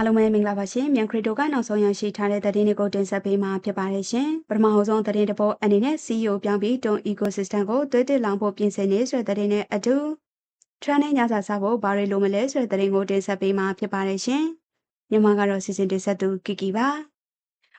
အားလုံးပဲမင်္ဂလာပါရှင်မြန်ခရစ်တိုကနောက်ဆုံးရရှိထားတဲ့သတင်းတွေကိုတင်ဆက်ပေးမှာဖြစ်ပါတယ်ရှင်ပထမဆုံးသတင်းတစ်ပုဒ်အနေနဲ့ CEO ပြောင်းပြီး Ton Ecosystem ကိုသွေးတစ်လောင်ဖို့ပြင်ဆင်နေဆိုတဲ့သတင်းနဲ့အတူ Trend နဲ့ညစာစားဖို့ဘာတွေလိုမလဲဆိုတဲ့သတင်းကိုတင်ဆက်ပေးမှာဖြစ်ပါတယ်ရှင်မြန်မာကတော့စီစဉ်တင်ဆက်သူကီကီပါ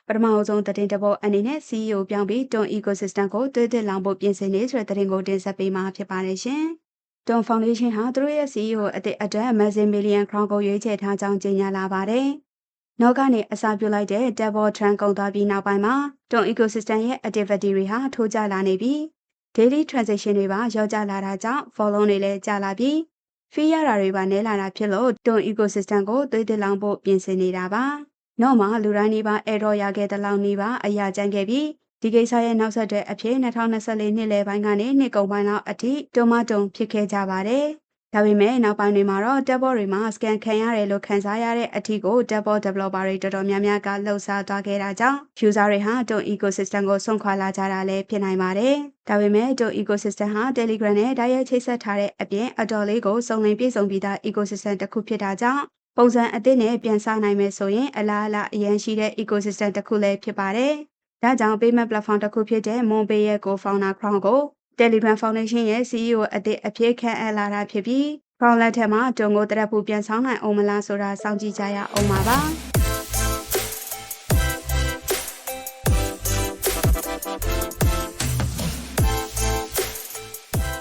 ပထမဆုံးသတင်းတစ်ပုဒ်အနေနဲ့ CEO ပြောင်းပြီး Ton Ecosystem ကိုသွေးတစ်လောင်ဖို့ပြင်ဆင်နေဆိုတဲ့သတင်းကိုတင်ဆက်ပေးမှာဖြစ်ပါတယ်ရှင်။ Dawn Foundation ဟာသူတို့ရဲ့ CEO အသစ်အတွက် Amazon Million Crown ကိုရွေးချယ်ထားကြောင်းကြေညာလာပါတယ်။နောက်ကနေအစာပြုလိုက်တဲ့ Double Trend ကုန်သွားပြီးနောက်ပိုင်းမှာ Dawn Ecosystem ရဲ့ activity တွေဟာထိုးကျလာနေပြီး daily transaction တွေပါရောကျလာတာကြောင့် follow တွေလည်းကျလာပြီး fee ရတာတွေပါနည်းလာတာဖြစ်လို့ Dawn Ecosystem ကိုသွေးသစ်လောင်ဖို့ပြင်ဆင်နေတာပါ။နောက်မှာလူတိုင်းနေပါ error ရခဲ့တဲ့လောက်နေပါအရာကျန်ခဲ့ပြီး ဒီကိစ္စရဲ့နောက်ဆက်တွဲအဖြစ်2024နှစ်လယ်ပိုင်းကနေနှစ်ကုန်ပိုင်းလောက်အထိတိုမတုံဖြစ်ခဲ့ကြပါတယ်။ဒါပေမဲ့နောက်ပိုင်းတွေမှာတော့ tablet တွေမှာ scan ခံရတယ်လို့ခန်းစားရတဲ့အထိကို tablet developer တွေတော်တော်များများကလှုပ်ရှားသွားခဲ့တာကြောင့် user တွေဟာ Ton ecosystem ကိုဆွန့်ခွာလာကြတာလည်းဖြစ်နိုင်ပါတယ်။ဒါပေမဲ့ Ton ecosystem ဟာ Telegram နဲ့တိုက်ရိုက်ချိတ်ဆက်ထားတဲ့အပြင်အတော်လေးကိုစုံလင်ပြည့်စုံပြီးသား ecosystem တစ်ခုဖြစ်တာကြောင့်ပုံစံအသစ်နဲ့ပြန်စားနိုင်မယ်ဆိုရင်အလားအလာအရင်ရှိတဲ့ ecosystem တစ်ခုလည်းဖြစ်ပါတယ်။ ဒါကြောင့် payment platform တစ်ခုဖြစ်တဲ့ Monpay ရဲ့ co-founder Crown ကို Telegram Foundation ရဲ့ CEO အသစ်အဖြစ်ခန့်အပ်လာတာဖြစ်ပြီး Crown လက်ထက်မှာတုံကိုတရက်ပူပြန်ဆောင်နိုင်အောင်မလားဆိုတာစောင့်ကြည့်ကြရအောင်ပါပါ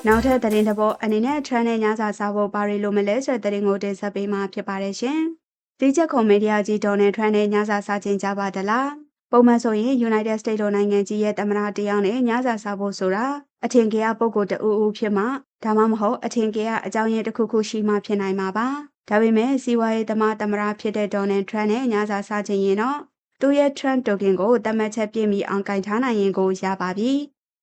နောက်ထပ်သတင်းတစ်ပုဒ်အနေနဲ့ trend နဲ့ညစာစားဖို့ဘာတွေလိုမလဲဆိုတဲ့သတင်းကိုတင်ဆက်ပေးမှာဖြစ်ပါတယ်ရှင်။ဒီချက်ခုံမီဒီယာကြီးဒေါ်နယ်ထရန့်နဲ့ညစာစားခြင်းကြပါသလား။ ပုံမှန်ဆိုရင် United States တို့နိုင်ငံကြီးရဲ့သမ္မတတယောက်နဲ့ညစာစားဖို့ဆိုတာအထင်ကြီးအပုဂ္ဂိုလ်တဦးဦးဖြစ်မှဒါမှမဟုတ်အထင်ကြီးအကြောင်းရင်းတစ်ခုခုရှိမှဖြစ်နိုင်မှာပါဒါပေမဲ့စီးပွားရေးသမားသမ္မတဖြစ်တဲ့ Donald Trump နဲ့ညစာစားခြင်းရင်တော့သူ့ရဲ့ Trump token ကိုတတ်မှတ်ချက်ပြည့်မီအောင်ကင်ထားနိုင်ရင်ကိုရပါပြီ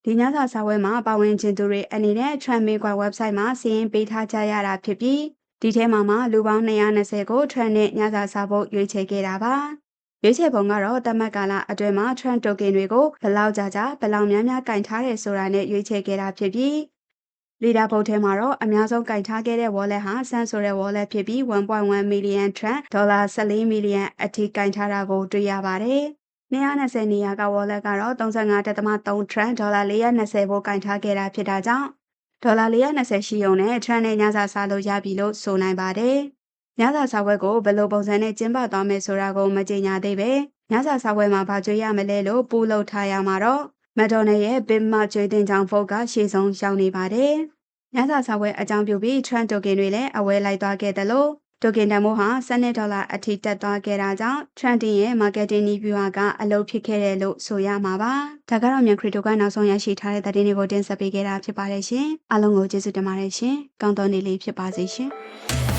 ဒီညစာစားပွဲမှာပါဝင်ခြင်းသူတွေအနေနဲ့ Trump မေကွာ website မှာစီးရင်ပေးထားကြရတာဖြစ်ပြီးဒီထဲမှာမှလူပေါင်း220ကို Trump နဲ့ညစာစားဖို့ရွေးချယ်ခဲ့တာပါ ရွေးချယ်ပုံကတော့တမတ်ကာလအတွင်းမှာ Trend token တွေကိုဘလောက်ကြာကြာဘလောက်များများကင်ထားတယ်ဆိုတာနဲ့ရွေးချယ်ခဲ့တာဖြစ်ပြီးလီဒါဘုတ်ထဲမှာတော့အများဆုံးကင်ထားခဲ့တဲ့ wallet ဟာ Sun ဆိုတဲ့ wallet ဖြစ်ပြီး1.1 million Trend ဒေါ်လာ14 million အထိကင်ထားတာကိုတွေ့ရပါတယ်။220နေရာက wallet ကတော့35.3 Trend ဒေါ်လာ420ဘို့ကင်ထားခဲ့တာဖြစ်တာကြောင့်ဒေါ်လာ420ရှိုံနဲ့ Trend နဲ့ညစာစားလို့ရပြီလို့ဆိုနိုင်ပါတယ်။ ညစာစာပွဲကိုဘယ်လိုပုံစံနဲ့ကျင်းပသွားမယ်ဆိုတာကိုမကြေညာသေးပဲညစာစာပွဲမှာဘာကြွေးရမလဲလို့ပူလို့ထားရမှာတော့မက်ဒေါ်နယ်ရဲ့ဘင်မကျွေးတင်ကြောင်ဖုတ်ကရှေ့ဆုံးရောက်နေပါတယ်။ညစာစာပွဲအကြောင်းပြုပြီး Trend token တွေလည်းအဝဲလိုက်သွားခဲ့တယ်လို့ token တန်ဖိုးဟာ12ဒေါ်လာအထိတက်သွားခဲ့တာကြောင့် Trend ရဲ့ marketing နည်းဗျူဟာကအလုပ်ဖြစ်ခဲ့တယ်လို့ဆိုရမှာပါ။ဒါကတော့မြန်ခရီတိုကနောက်ဆုံးရရှိထားတဲ့သတင်းတွေကိုတင်ဆက်ပေးခဲ့တာဖြစ်ပါတယ်ရှင်။အားလုံးကိုကျေးဇူးတင်ပါတယ်ရှင်။ကောင်းသောနေ့လေးဖြစ်ပါစေရှင်။